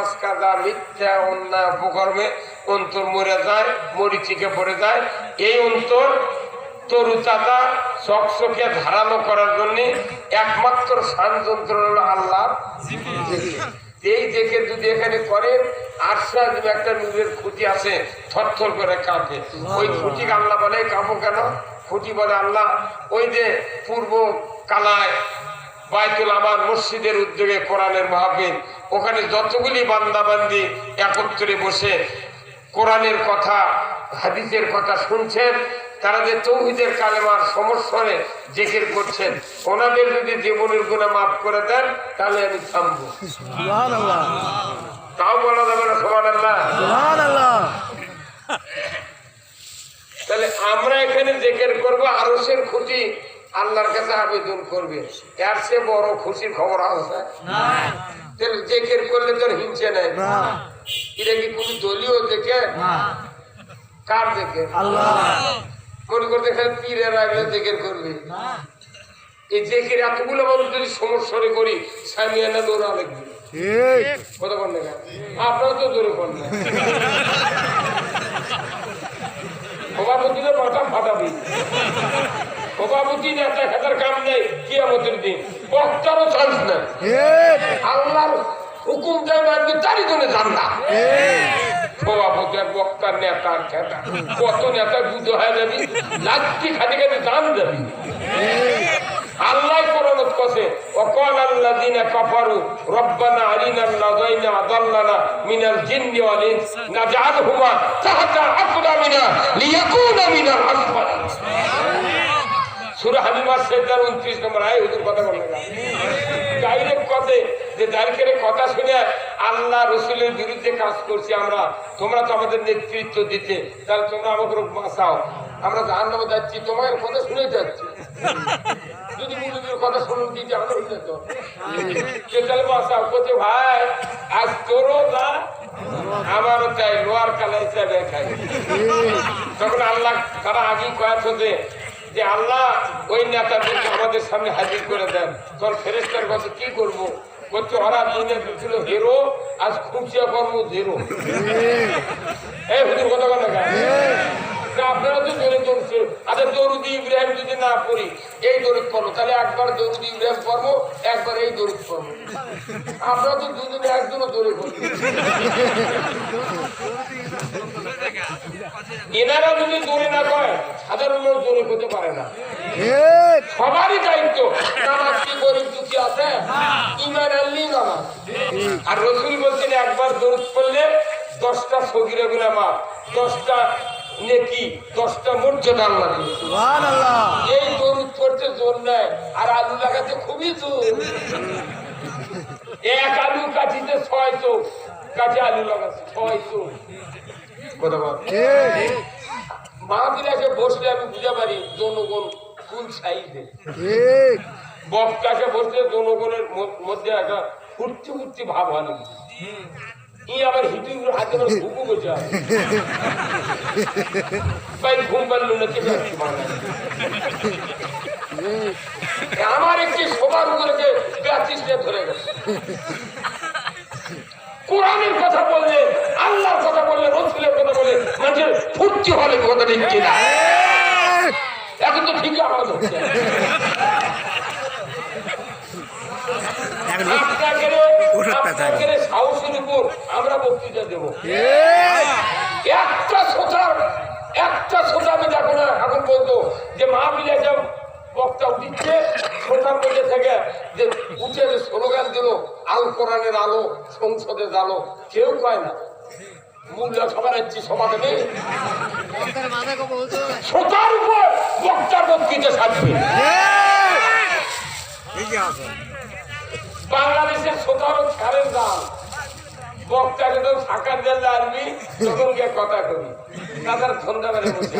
সমাজ কাজা মিথ্যা অন্যায় অপকর্মে অন্তর মরে যায় মরিচিকে পড়ে যায়। এই অন্তর তরু চাঁদা চকচকে ধারালো করার জন্য একমাত্র সান যন্ত্র হলো আল্লাহ। এই দেখে যদি এখানে করেন আরশা একটা নূরের খুঁটি আছে থরথর করে কাঁপে। ওই খুঁটি আল্লাহ বলে কাঁপো কেন? খুঁটি বলে আল্লাহ ওই যে পূর্ব কালায় বাইতুল আমার মসজিদের উদ্যোগে কোরআনের মাহফিল ওখানে যতগুলি বান্দাবান্দি একত্রে বসে কোরআনের কথা হাদিসের কথা শুনছেন তারা যে তৌহিদের কালেমার সমস্যরে জেকের করছেন ওনাদের যদি জীবনের গুণা মাফ করে দেন তাহলে আমি থামবো। সুবহানাল্লাহ। তাও বলা যাবে না সমান আল্লাহ তাহলে আমরা এখানে জেকের করব আরসের খুশি আল্লাহর কাছে আবেদন করবে। এর সে বড় খুশির খবর আছে? জেকের করলে তোর হিংসে নাই না। এটা কি কোন দলীয় দেখে? কার দেখে? মনে করতে খালি পীরের আগলে জেকের করবে? এই জেকের এতগুলো মানুষ যদি সমস্যারে করি সামিয়ানা দৌড়া লাগবে কথা বল না আপনারা তো মাথা ফাটাবি সভাপতি নেতা খেতার কাম নেই কি আমাদের দিন। বক্তারও চান্স নেই। হুকুম যাই মানবি তারই জন্য জানলা ঠিক সভাপতি আর বক্তার নেতা খেতা। কত নেতা বুধ হয়ে যাবি দান যাবি আল্লাহ কোরআনত কসে ওয়াকাল আল্লাযিনা কাফারু রব্বানা আরিনা আল্লাযাইনা আদাল্লানা মিনাল জিন্নি ওয়াল ইনস নাজআলহুমা তাহতা আকদামিনা লিয়াকুনা মিনাল আসফালিন সূরা হামিমা সেজদার 29 নম্বর কথা ডাইরেক্ট কথা শুনে আল্লাহ রসুলের বিরুদ্ধে কাজ করছি আমরা, তোমরা তো আমাদের নেতৃত্ব তাহলে তোমরা আমাকে আমরা জাহান নামে যাচ্ছি তোমার কথা শুনে যাচ্ছি। শুনুন ভাই, আজ তোরও যা আমারও তাই লোয়ার কালা তখন আল্লাহ তারা আগেই কয়েক হতে যে আল্লাহ ওই নেতাদেরকে আমাদের সামনে হাজির করে দেন। তোর ফেরেস্তার কাছে কি করব? বলছে ওরা দিনে ছিল হিরো আজ খুঁচিয়া কর্ম জিরো এই হুজুর কথা বলে না আপনারা তো জোরে চলছে আচ্ছা দরুদি ইব্রাহিম যদি না পড়ি এই দরুদ পড়ব তাহলে একবার দরুদি ইব্রাহিম পড়ব একবার এই দরুদ পড়ব। আপনারা তো দুজনে একজনও জোরে পড়বে এনারা যদি জোরে না কয় সাধারণ লোক জোরে করতে পারে না। সবারই দায়িত্ব নামাজ কি গরিব দুঃখী আছে? ইমান আনলি নামাজ। আর রসুল বলছেন একবার দরুদ পড়লে দশটা সগিরা গুনা মাপ দশটা নেকি দশটা মর্যাদা আল্লাহ এই দরুদ পড়তে জোর নেয় আর আলু লাগাতে খুবই জোর। এক আলু কাঠিতে ছয় চোখ কাঠে আলু লাগাচ্ছে ছয় চোখ। কথা বল। মাহবিলাসে বসলে আমি বুঝতে পারি জনগণ কোন সাইজে। বক্তাকে বসলে জনগণের মধ্যে একটা ফুটতি ফুটতি ভাব হয় ই হাতে আমার ঘুমু বসে ভাই ঘুম পারল না কে আমার একটি সবার উপরে ধরে গেছে। কোরআনের কথা বললে আল্লাহর কথা বললে রসুলের কথা বললে মানুষের ফুর্তি হলে কথা ঠিক কিনা? এখন তো আওয়াজ হচ্ছে। আপনাকে সাহসের উপর আমরা বক্তৃতা দেবো। একটা সোটার একটা সোটা আমি দেখো না এখন বলতো যে মাহবিলে যে বক্তা উঠিচ্ছে সোটার মধ্যে থেকে যে উঠে যে স্লোগান দিল আল কোরআনের আলো সংসদে জালো কেউ কয় না মূল্য সবার সমাধানে সোটার উপর বক্তার বক্তৃতা সাজবে বাংলাদেশের সোটারও ছাড়ের দাম বক্তাকে তো সাকার জানলে আনবি তখন গিয়ে কথা করি তাদের বসে।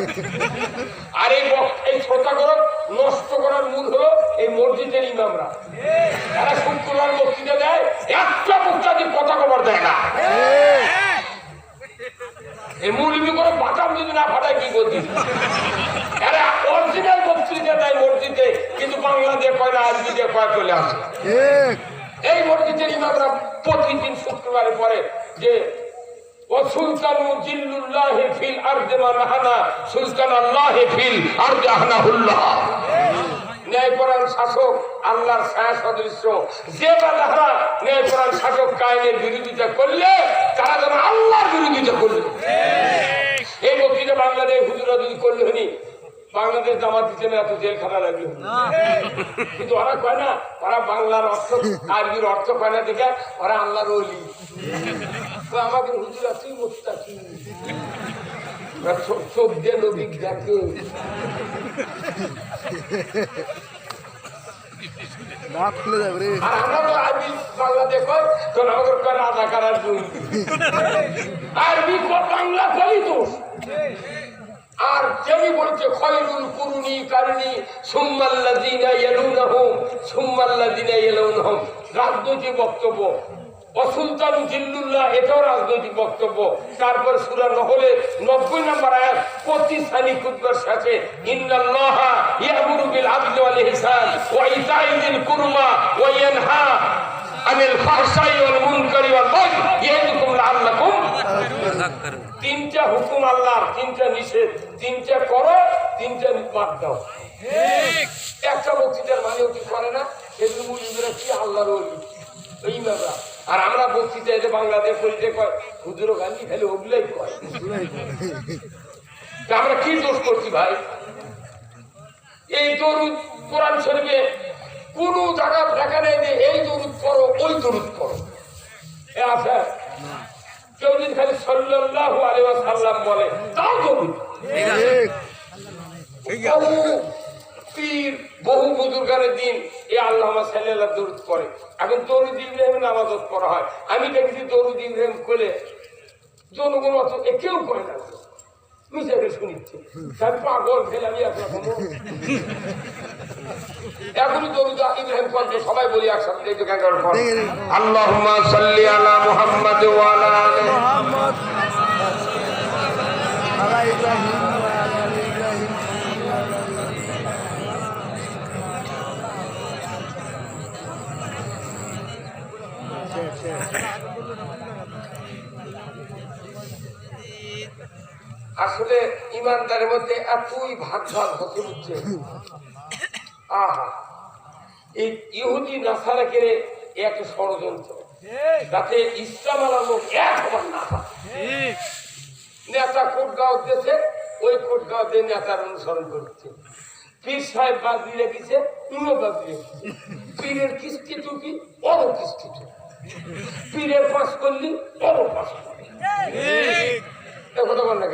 আর এই এই শ্রোতা করো নষ্ট করার মূল হলো এই মসজিদের ইমামরা। তারা শুক্রবার বক্তৃতা দেয়, একটা বক্তাদের কথা খবর দেয় না। এই মৌলবি করে বাটাম যদি না ফাটায়, কি এরা অরিজিনাল বক্তৃতা দেয় মসজিদে কিন্তু বাংলা দিয়ে কয় না আরবি দিয়ে কয় চলে আসে ঠিক এই মসজিদের ইমামরা প্রতিদিন শুক্রবারে পরে যে ও সুলতান জিল্লুল্লাহ ফিল আরদে মানাহানা সুলতান আল্লাহ ফিল আরদে আহনাহুল্লাহ। ন্যায়পরায়ণ শাসক আল্লাহর ছায়া সদৃশ্য। যে বা যাহারা ন্যায়পরায়ণ শাসক কায়েমের বিরোধিতা করলে তারা যেন আল্লাহর বিরোধিতা করলে। এই বক্তৃতা বাংলাদেশ হুজুরা যদি করলে হনি বাংলাদেশ জামাত না এত জেল খাটা লাগল কিন্তু ওরা কয় না ওরা বাংলার অর্থ আরবির অর্থ কয় না দেখে ওরা আল্লাহর অলি তো আমাকে হুজুরা তুই মুস্তা কি চোখ দিয়ে নবী দেখে। দাঁত খুলে যাবে রে। আর আমরা আরবি বাংলা দেখো তো আমাদের কয় রাজাকার আর আরবি বাংলা কই তো। আর যেনি বলছে খয়রুল কুরুনি কারণি, সুম্মাল্লাযিনা ইয়ালুনহুম সুম্মাল্লাযিনা ইয়ালুনহুম। রাজনৈতিক বক্তব্য। অসুলতান জিল্লুল্লাহ, এটাও রাজনৈতিক বক্তব্য। তারপর সূরা নহলের 90 নম্বর আয়াত, প্রতি সানি খুতবার সাথে, ইন্নাল্লাহা ইয়ামুরু বিল আদলি ওয়াল ইহসান ওয়া ইতাই যিল কুরবা ওয়া ইয়ানহা আনিল ফাহশাই ওয়াল মুনকারি ওয়াল বাগই ইয়াইদুকুম লাআল্লাকুম তিনটা হুকুম আল্লাহর, তিনটা নিষেধ, তিনটা করো, তিনটা বাদ দাও। একটা বক্তৃতার মানে কি করে না? এগুলো মুলিমরা কি আল্লাহর আর আমরা বক্তৃতা বাংলাদেশ করিতে কয় গান্ধী ওগুলাই কয়। আমরা কি দোষ করছি ভাই? এই দরুদ কোরআন শরীফে কোন জায়গা দেখা নেই যে এই দরুদ করো, ওই দরুদ করো। কেউ যদি খালি সাল্লাল্লাহু আলাইহি ওয়াসাল্লাম বলে তাও বহু পীর বহু বুজুর্গানের দিন এ আল্লাহ সাল্লাল্লাহ দরুদ করে এখন দরুদ ইব্রাহিম নামাজত করা হয়। আমি দেখেছি দরুদ ইব্রাহিম করে জনগণ অত কেউ করে না। সবাই বলি একসাথে আল্লাহুম্মা সাল্লি আলা মুহাম্মাদ ওয়া আলা আলি ইব্রাহিম শেষ, শেষ। আসলে ইমানদারের মধ্যে এতই ভাগ ভাগ হতে হচ্ছে। আহা। এই ইহুদি নাসারাকে এক ষড়যন্ত্র, যাতে ইসলাম আলা লোক এক। নেতা কোটগাঁও দিয়েছে ওই কোটগাঁও দিয়ে নেতার অনুসরণ করছে। পীর সাহেব বাজি রেখেছে তুমিও বাজি রেখেছে। পীরের কিস্তি টুকি বড় কিস্তি টুকি পীরের পাশ করলি বড় পাশ করলি। কথা বল না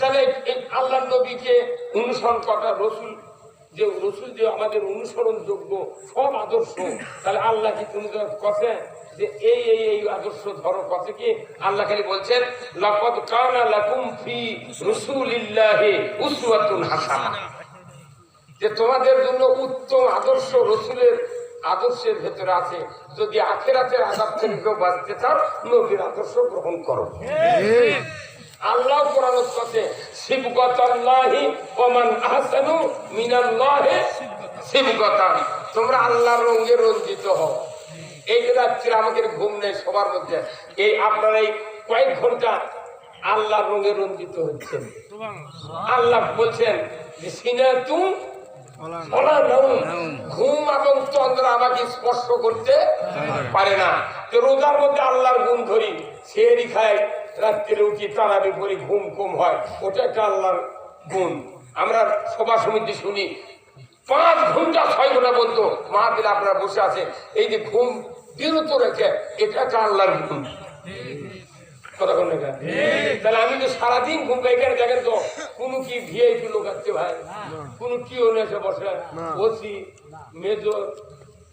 তাহলে এই আল্লাহ নবীকে অনুসরণ করা রসুল যে রসুল যে আমাদের অনুসরণ যোগ্য সব আদর্শ তাহলে আল্লাহ কি তুমি কথা যে এই এই এই আদর্শ ধরো কথা কি? আল্লাহ খালি বলছেন লাকাদ কানা লাকুম ফি রাসূলিল্লাহি উসওয়াতুন হাসানাহ যে তোমাদের জন্য উত্তম আদর্শ রসুলের আদর্শের ভেতরে আছে। যদি আখেরাতের আদাব থেকে কেউ বাঁচতে চাও নবীর আদর্শ গ্রহণ করো। আল্লাহ কোরআন কথা শিবগতাল্লাহি ওমান আহসানু মিনাল্লাহি শিবগতান তোমরা আল্লাহর রঙে রঞ্জিত হও। এই রাত্রে আমাদের ঘুম নেই সবার মধ্যে এই আপনারা এই কয়েক ঘণ্টা আল্লাহর রঙে রঞ্জিত হচ্ছেন। আল্লাহ বলছেন সিনা তুম। ঘুম এবং চন্দ্র আমাকে স্পর্শ করতে পারে না। তো রোজার মধ্যে আল্লাহর গুণ ধরি সেরি খাই রাত্রে উঠি তারাবি করি ঘুম কম হয়। ওটা একটা আল্লাহর গুণ। আমরা সভা সমিতি শুনি, পাঁচ ঘণ্টা ছয় ঘণ্টা বলতো মা আপনারা বসে আছে এই যে ঘুম বিরত রেখে, এটা একটা আল্লাহর গুণ। কথা বলেন না? তাহলে আমি তো সারাদিন ঘুম পাই কেন দেখেন তো কোনো কি ভিআইপি লোক আসছে ভাই? কোনো কি এসে বসে? ওসি মেজর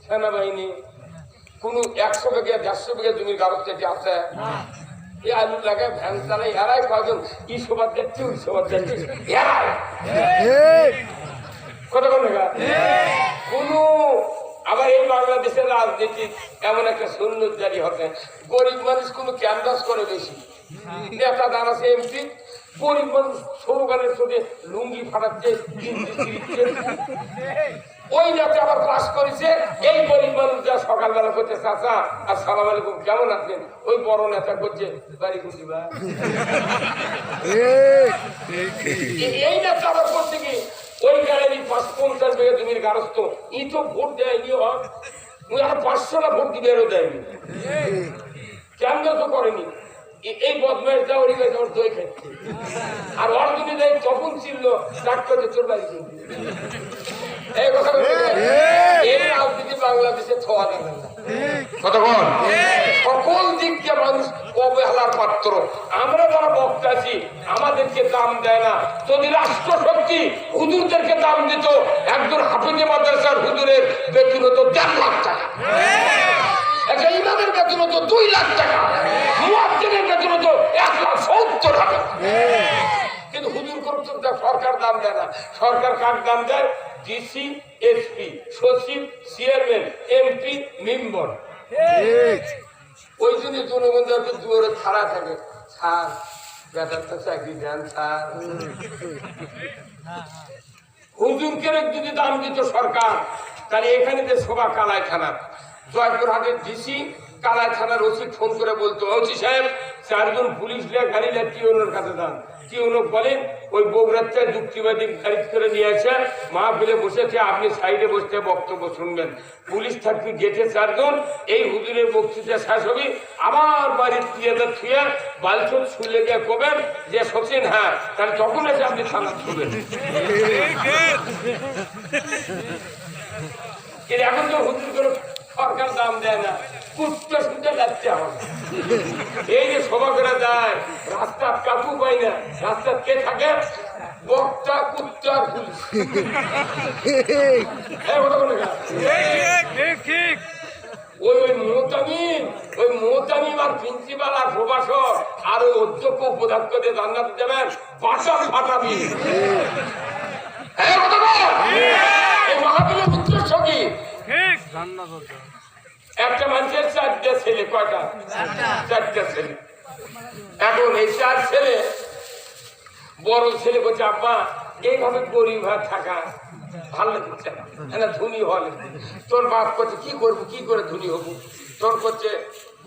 সেনাবাহিনী কোনো একশো বিঘা দেড়শো বিঘা জমির কাগজ থেকে আছে? এই আলু লাগায় ভ্যান চালাই এরাই কয়জন? ই সবার যাচ্ছে ওই সবার যাচ্ছে এরাই। কথা বলেন না? কোনো আবার এই বাংলাদেশের রাজনীতি এমন একটা সুন্দর জারি হবে। গরিব মানুষ কোনো ক্যানভাস করে বেশি। নেতা দান আছে এমপি গরিব মানুষ সৌগানের চোখে লুঙ্গি ফাটাচ্ছে ওই নেতা আবার পাস করেছে এই গরিব মানুষ যা সকালবেলা করছে চাচা আর সালাম আলাইকুম কেমন আছেন? ওই বড় নেতা করছে বাড়ি এই নেতা আবার করছে কি? ওই গ্যালারি পাঁচ পঞ্চাশ বিঘা জমির গারস্থ। ই তো ভোট দেয়নি ওই আর পাঁচশো না ভোট দিবে দেয়নি। কেন তো করেনি? এই বদমাইশ যা গেছে ওর দই খাচ্ছে আর ওর যদি দেয় তখন ছিল ডাক করতে এই কথা এই রাজনীতি বাংলাদেশে যাবে না। কতক্ষণ? সকল দিক দিয়ে মানুষ অবহেলার পাত্র? আমরা যারা বক্তা আছি আমাদেরকে দাম দেয় না। যদি রাষ্ট্র শক্তি হুজুরদেরকে দাম দিত একজন হাফিজে মাদ্রাসার হুজুরের বেতন হতো দেড় লাখ টাকা। একটা ইমামের বেতন হতো দুই লাখ টাকা। মুয়াজ্জিনের বেতন হতো এক লাখ সত্তর টাকা কিন্তু হুজুর করতে সরকার দাম দেয় না। সরকার কার দাম দেয়? ডিসি এসপি সচিব চেয়ারম্যান এমপি মেম্বার। ওই জন্য জনগণ যাতে দুয়ারে ছাড়া থাকে। স্যার বেতারটা চাকরি দেন স্যার। হুজুরকে যদি দাম দিত সরকার তাহলে এখানে যে শোভা কালায় থানা জয়পুরহাটের ডিসি কালাই থানার ওসি ফোন করে বলতো ওসি সাহেব, চারজন পুলিশ লিয়ে গাড়ি লিয়ে টিউনের কাছে যান। টিউনক বলেন ওই বগুড়াতে যুক্তিবাদী গাড়ি করে নিয়ে আসে মাহফিলে বসেছে, আপনি সাইডে বসতে বক্তব্য শুনবেন। পুলিশ থাকবে গেটে চারজন, এই হুজুরের বক্তৃতা শেষ হবে। আবার বাড়ির প্রিয়াদের থুয়ে বালচুর শুলে গিয়ে কবেন যে, সচিন হ্যাঁ তাহলে তখন এসে আপনি থানা কিন্তু এখন তো হুজুর করে সরকার দাম দেয় না। কুত্তা শুনতে যাচ্ছে আমার। এই যে সভা করে যায় রাস্তা কাকু পাই না। রাস্তা কে থাকে? বক্তা কুত্তা পুলিশ। গেল। ওই ওই মোতামিম ওই মোতামিম আর প্রিন্সিপাল আর প্রভাষক আর ওই অধ্যক্ষ উপাধ্যক্ষদের জান্নাত দেবেন বাসা ফাটাবি। হ্যাঁ কথা বল। এই মাহফিলের উদ্দেশ্য কি একটা মানুষের চারটে ছেলে, কয়টা? চারটে ছেলে। এখন এই চার ছেলে, বড় ছেলে বলছে, আব্বা, এইভাবে গরিব ভাত থাকা ভালো লাগছে না। হ্যাঁ ধনী হলে তোর বাপ করছে কি করব, কি করে ধনী হব? তোর করছে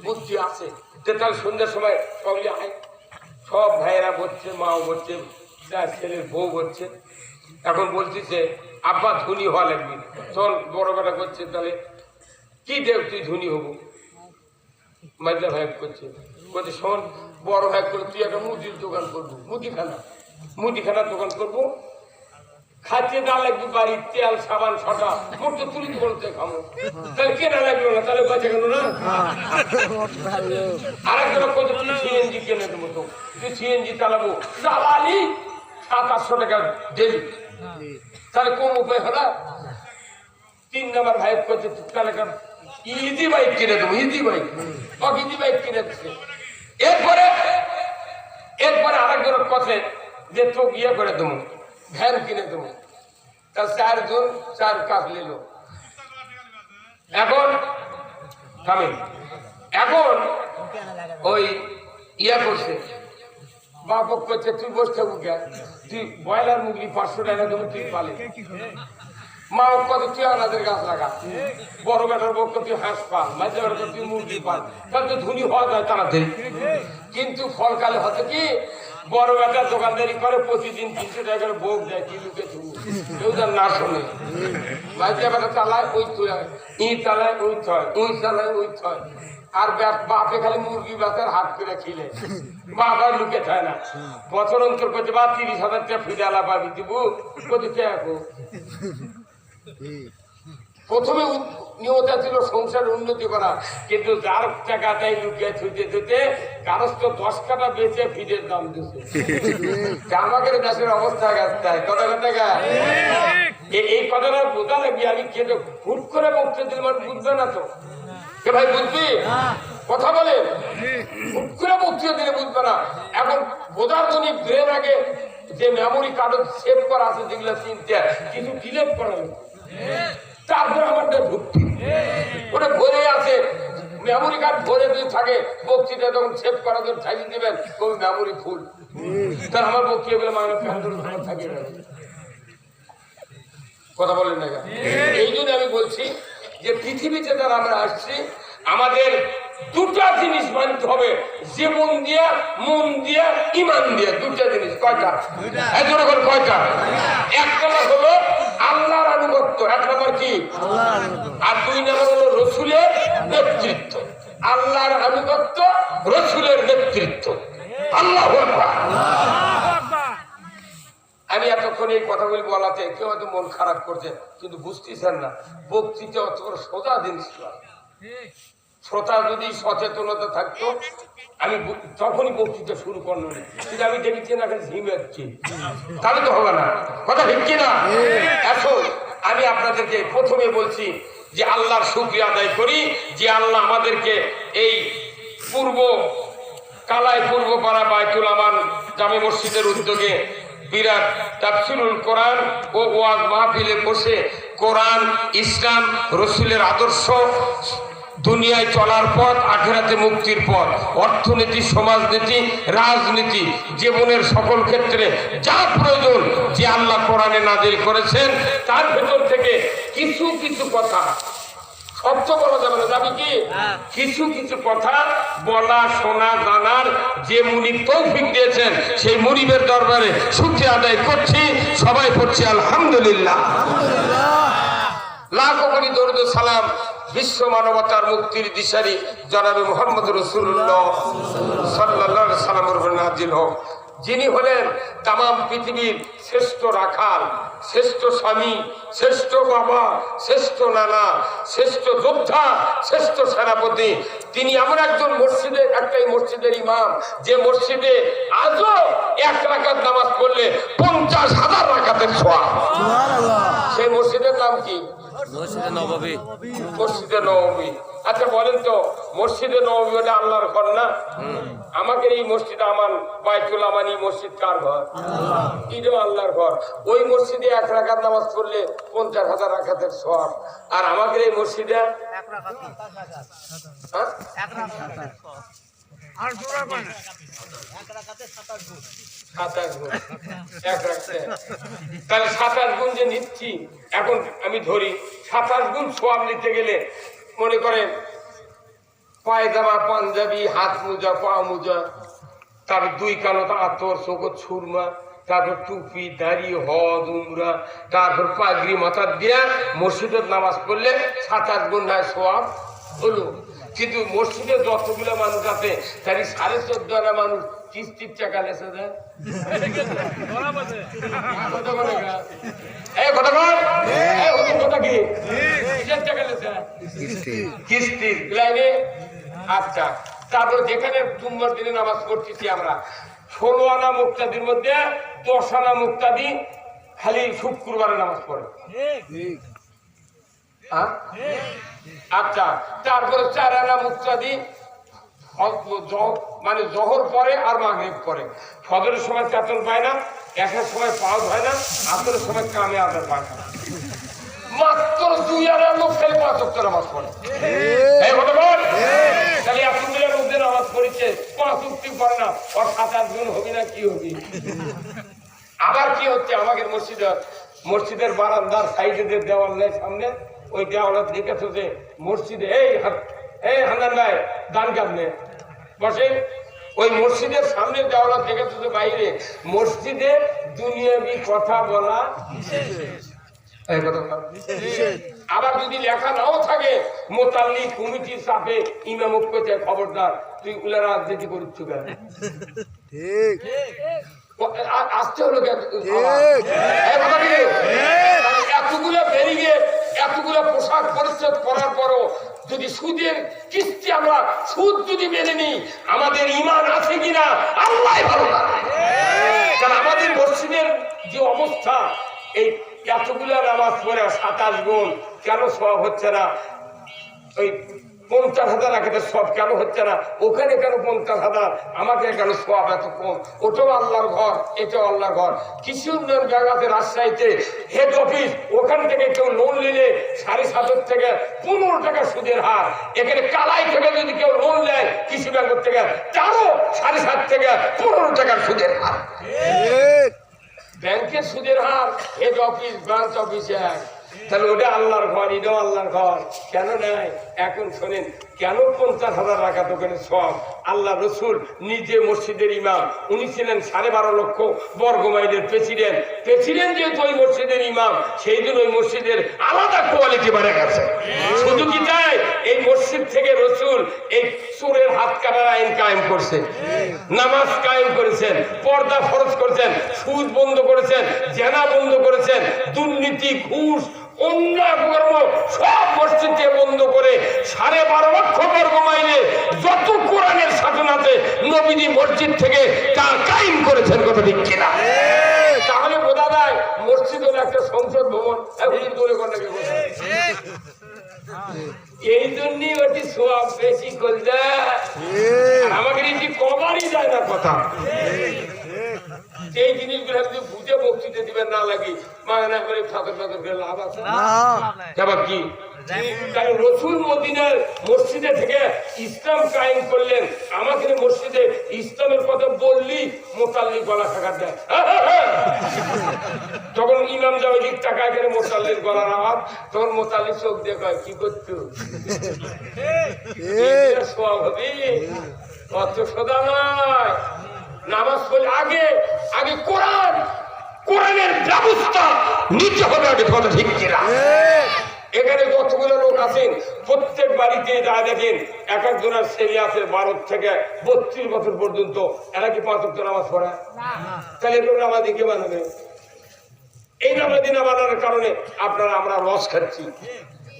বুদ্ধি আছে। যে তাহলে সন্ধ্যার সময় সবই আয়। সব ভাইয়েরা বলছে, মাও বলছে চার ছেলের বউ বলছে। এখন বলছিছে আব্বা, ধনী হওয়া লাগবে তোর বড় বেটা করছে তাহলে কি দেব তুই ধনী হব? মাইজা ভাই করছে। বলছে শোন বড় ভাই করে তুই একটা মুদির দোকান করব মুদিখানা। মুদিখানার দোকান করব। খাচ্ছে না লাগবে বাড়ির তেল সাবান ছটা। মোট তো তুলি বলতে খাব তাহলে কেনা লাগল না? তাহলে বাঁচে গেল না? ভালো আরেকজন কত সিএনজি কিনে দেবো তো? তুই সিএনজি চালাবো। চালালি সাত আটশো টাকা ডেলি তাহলে কোন উপায় হলো? তিন নাম্বার ভাই করছে তাহলে কেন ইজি বাইক কিনে দেবো ইজি বাইক ইজি বাইক কিনে দিচ্ছে এরপরে এরপরে আরেকজন কথা যে তো ইয়ে করে দেবো, ভ্যান কিনে দেবো। তা চারজন, চার কাজ নিল। এখন থামে এখন ওই ইয়া করছে। বাপক করছে, তুই বসে থাকু কে তুই ব্রয়লার মুরগি পাঁচশো টাকা দেবো, তুই পালে। মা গাছ বড় বেটার হাঁস মাঝে মুরগি তো ধনী কিন্তু ফলকালে হচ্ছে কি? বড় বেটার দোকানদারি করে, প্রতিদিন তিনশো টাকা করে ভোগ দেয় তার না শোনে। মাঝে বেটা চালায়, ওই তুই ই চালায়, ওই থয় ওই চালায়, ওই থয় আর। বাপে খালি মুরগি বাচ্চার হাত করে খিলে। বাবার লুকে থাকে না। বছর অন্তর করছে বা তিরিশ হাজার টাকা ফিরে আলা পাবি, দিব। কত টাকা প্রথমে নিয়মটা ছিল সংসারের উন্নতি করা। কিন্তু যার টাকা দেয় লুকিয়ে ছুটে ছুটে কারোর তো দশ টাকা বেচে ফিরের দাম দিচ্ছে আমাদের দেশের অবস্থা গেছে কত টাকা এই কথাটা বোঝা লাগবে আমি কেটে হুট করে বক্তব্য দিলে মানুষ বুঝবে না তো? ভাই বুঝবি? কথা বলে। হুট করে বক্তব্য দিলে বুঝবে না। এখন বোঝার জন্য ব্রেন আগে যে মেমোরি কার্ড সেভ করা আছে যেগুলো চিনতে কিছু ডিলেট করা লাগবে। তারপরে আমারটা ভক্তি ওটা ভরে আছে। মেমোরি কার্ড ভরে দিয়ে থাকে বক্তৃতা তখন সেভ করার জন্য ছাড়িয়ে দেবেন ওই মেমোরি ফুল তার আমার বক্তৃতা বলে মানে প্যান্ডেল ভালো থাকে কথা বলেন না? এই জন্য আমি বলছি যে পৃথিবীতে যারা আমরা আসছি আমাদের দুটা জিনিস মানতে হবে। জীবন দিয়া মন দিয়া ইমান দিয়া দুটা জিনিস। কয়টা? জোরে করে কয়টা? এক নম্বর হলো আল্লাহর আনুগত্য এক নম্বর কি? আর দুই নম্বর হলো রসুলের নেতৃত্ব। আল্লাহর আনুগত্য রসুলের নেতৃত্ব। আল্লাহ আমি এতক্ষণ এই কথাগুলি বলাতে কেউ হয়তো মন খারাপ করছে কিন্তু বুঝতেছেন না বক্তৃতা অত সোজা জিনিস নয়। শ্রোতা যদি সচেতনতা থাকতো আমি ব- তখনই বক্তৃতা শুরু করল না কিন্তু আমি দেখছি না ঝিমাচ্ছি তাহলে তো হবে না। কথা ঠিক না এখন আমি আপনাদেরকে প্রথমে বলছি যে আল্লাহর শুক্রিয়া আদায় করি যে আল্লাহ আমাদেরকে এই পূর্ব কালাই পূর্বপাড়া বায়তুল আমান জামে মসজিদের উদ্যোগে বিরাট তাফসিরুল কোরআন ও ওয়াজ মাহফিলে বসে কোরআন ইসলাম রসুলের আদর্শ দুনিয়ায় চলার পথ আখেরাতে মুক্তির পথ। অর্থনীতি সমাজনীতি রাজনীতি জীবনের সকল ক্ষেত্রে যা প্রয়োজন যে আল্লাহ কোরআনে নাজিল করেছেন তার ভেতর থেকে কিছু কিছু কথা। তো বলা যাবে না যাবে কি? কিছু কিছু কথা বলা শোনা জানার যে মুনি তৌফিক দিয়েছেন সেই মুনিবের দরবারে সুখে আদায় করছি সবাই পড়ছি আলহামদুলিল্লাহ। লাখো কোটি দরুদ সালাম বিশ্ব মানবতার মুক্তির দিশারি জনাবে মোহাম্মদ রসুল্লাহ সাল্লাহ সালামুর নাজিল হোক। যিনি হলেন তাম পৃথিবীর শ্রেষ্ঠ রাখাল শ্রেষ্ঠ স্বামী শ্রেষ্ঠ বাবা শ্রেষ্ঠ নানা শ্রেষ্ঠ যোদ্ধা শ্রেষ্ঠ সেনাপতি। তিনি এমন একজন মসজিদের একটাই মসজিদের ইমাম যে মসজিদে আজও এক রাকাত নামাজ পড়লে পঞ্চাশ হাজার রাকাতের ছোঁয়া সেই মসজিদের নাম কি? মসজিদে নবাবী মসজিদে নবমী। আচ্ছা বলেন তো মসজিদে ওটা আল্লাহর ঘর না? আমাকে এই মসজিদ আমার বাইতুল আমান এই মসজিদ কার ঘর? এটাও আল্লাহর ঘর। ওই মসজিদে এক রাখাত নামাজ পড়লে পঞ্চাশ হাজার রাখাতের সব আর আমাদের এই মসজিদে হ্যাঁ? সাতাশ গুণ। এক রাখতে। তাহলে সাতাশ গুণ যে নিচ্ছি এখন আমি ধরি সাতাশ গুণ সোয়াব নিতে গেলে মনে করেন, পায়জামা, পাঞ্জাবি, হাত মোজা, পা মোজা তারপর দুই কানত আতর চোখত সুরমা, তারপর টুপি, দাড়ি হদ উমরা, তারপর পাগড়ি মাথা দিয়া মসজিদের নামাজ পড়লে সাত, আট নয় সোয়াব হলো। কিন্তু মসজিদে যতগুলো মানুষ আছে, তারই সাড়ে চোদ্দ মানুষ কিস্তির টাকা কিস্তির লাইনে আচ্ছা। তারপর যেখানে জুম্মার দিনে নামাজ পড়তেছি আমরা ষোলো আনা মুক্তাদির মধ্যে দশ আনা মুক্তাদি খালি শুক্রবারে নামাজ পড়ে। হ্যাঁ? আচ্ছা। তারপরে চার আনা মুক্তাদি মানে জহর পরে আর মাগরিব পরে। ফজরের সময় চেতন পায় না একের সময় পাওয়া হয় না আসরের সময় কামে আদার পায় না। মাত্র দুই আনা লোক খালি পাঁচ অক্ট নামাজ পড়ে। বল। তাহলে লোকদের নামাজ পড়েছে পাঁচ উক্তি করে না ওর সাত আট গুণ হবি না কি হবি? আবার কি হচ্ছে? আমাদের মসজিদে মসজিদের বারান্দার সাইডে যে দেওয়াল নেই সামনে ওই দেওয়ালে দেখেছ যে মসজিদে এই এই হান্দান ভাই দান কামনে বসে। ওই মসজিদের সামনে দেওয়ালে থেকে যে বাইরে। মসজিদে দুনিয়াবি কথা বলা। আবার যদি লেখা নাও থাকে মোতাল্লি কমিটির চাপে ইমাম পেতে খবরদার তুই উলা রাজনীতি করিস কেন? আসতে হলো এতগুলো বেরিয়ে এতগুলো পোশাক পরিচ্ছদ করার পরও যদি সুদের কিস্তি আমরা সুদ যদি মেনে নিই, আমাদের ইমান আছে কিনা আল্লাহ ভালো জানে। কারণ আমাদের মসজিদের যে অবস্থা, এই এতগুলো নামাজ পড়ে সাতাশ গুণ, কেন সব হচ্ছে না ওই পঞ্চাশ হাজার একেতে সব কেন হচ্ছে না? ওখানে কেন পঞ্চাশ হাজার? আমাকে কেন সব এত কম? ওটাও আল্লাহর ঘর, এটাও আল্লাহর ঘর। কৃষি উন্নয়ন বিভাগ রাজশাহীতে হেড অফিস ওখান থেকে কেউ লোন নিলে সাড়ে সাতের থেকে পনেরো টাকা সুদের হার। এখানে কালাই থেকে যদি কেউ লোন নেয় কৃষি ব্যাংক থেকে তারও সাড়ে সাত থেকে পনেরো টাকার সুদের হার। ব্যাংকের সুদের হার হেড অফিস ব্রাঞ্চ অফিসে এক। তাহলে ওটা আল্লাহর ঘর, এটাও আল্লাহর ঘর। কেন নাই এখন শোনেন, কেন পঞ্চাশ হাজার টাকা দোকানে সব? আল্লাহ রসুল নিজে মসজিদের ইমাম, উনি ছিলেন সাড়ে বারো লক্ষ বর্গ মাইলের প্রেসিডেন্ট। প্রেসিডেন্ট যেহেতু ওই মসজিদের ইমাম, সেই দিন ওই মসজিদের আলাদা কোয়ালিটি বেড়ে গেছে। শুধু কি তাই? এই মসজিদ থেকে রসুল এই চোরের হাত কাটার আইন কায়েম করছে নামাজ কায়েম করেছেন, পর্দা ফরজ করেছেন, সুদ বন্ধ করেছেন, জেনা বন্ধ করেছেন, দুর্নীতি, ঘুষ অন্যায় কর্ম সব মসজিদ বন্ধ করে সাড়ে বারো লক্ষ বর্গ মাইলে যত কোরআনের শাসন আছে নবীজি মসজিদ থেকে তা কায়েম করেছেন কথা ঠিক কিনা? তাহলে বোঝা যায় মসজিদ হলো একটা সংসদ ভবন দূরে এই জন্যই ওটি সোয়াব বেশি করলে আমাকে কবারই যায় না কথা। এই জিনিসগুলো যদি বুঝে বক্তৃতা দিবেন না লাগে মায়না করে ঠাকুর ঠাকুর করে লাভ আছে না? কি? কারণ রসুল মদিনার মসজিদে থেকে ইসলাম কায়েম করলেন। আমাকে মসজিদে ইসলামের কথা বললি মোতাল্লি গলা থাকার দেয়। তখন ইমাম জামিদিক টাকা করে মোতাল্লির গলার আওয়াজ তখন মোতাল্লি চোখ দিয়ে কয় কি সোয়াব হবে অত সোজা নয়। নামাজ পড়লে আগে আগে কোরআন কোরআনের ব্যবস্থা নিতে হবে আগে কথা ঠিক কিনা? এখানে যতগুলো লোক আছেন? প্রত্যেক বাড়িতে যা দেখেন এক একজনের ছেলে আছে বারো থেকে বত্রিশ বছর পর্যন্ত। এরা কি পাঁচ ওয়াক্ত নামাজ পড়ে? তাহলে এগুলো নামাজি কে বানাবে এই নামাজি না বানানোর কারণে আপনারা আমরা লস খাচ্ছি।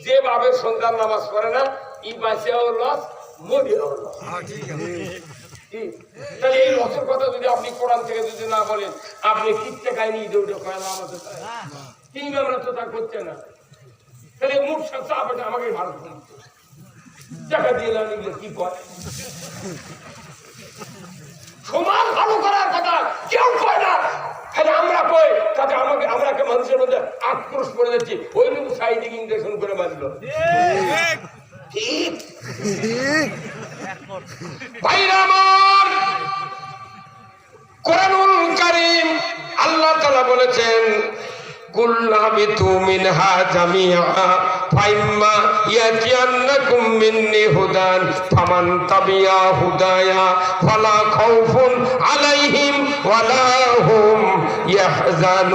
যে বাবের সন্তান নামাজ পড়ে না ই বাসেও লস মরিয়াও লস? তাহলে এই লসের কথা যদি আপনি কোরআন থেকে যদি না বলেন আপনি কিচ্ছে কাহিনী দৌড়ে কয়েন আমাদের কিংবা আমরা তো তা করছে না। তাহলে মুখ সাথে আপনাকে আমাকে ভালো করে টাকা দিয়ে না নিলে কি করে সমাজ ভালো করার কথা কেউ কয় না। তাহলে আমরা কই? তাতে আমাকে আমরা কে মানুষের মধ্যে আক্রোশ করে যাচ্ছি ওই লোক সাইডিং ইঞ্জেকশন করে মারলো ঠিক। ঠিক। ভাইরা আমার, কোরআনুল কারীম আল্লাহ তাআলা বলেছেন কুল্লাবিতু মিনহা জামিআ, ফাইম্মা ইয়াতিয়ান্নাকুম মিন্নি হুদান, ফামান তাবিয়া হুদায়া, ফালা খাউফুন আলাইহিম ওয়ালা হুম ইয়াহজানুন।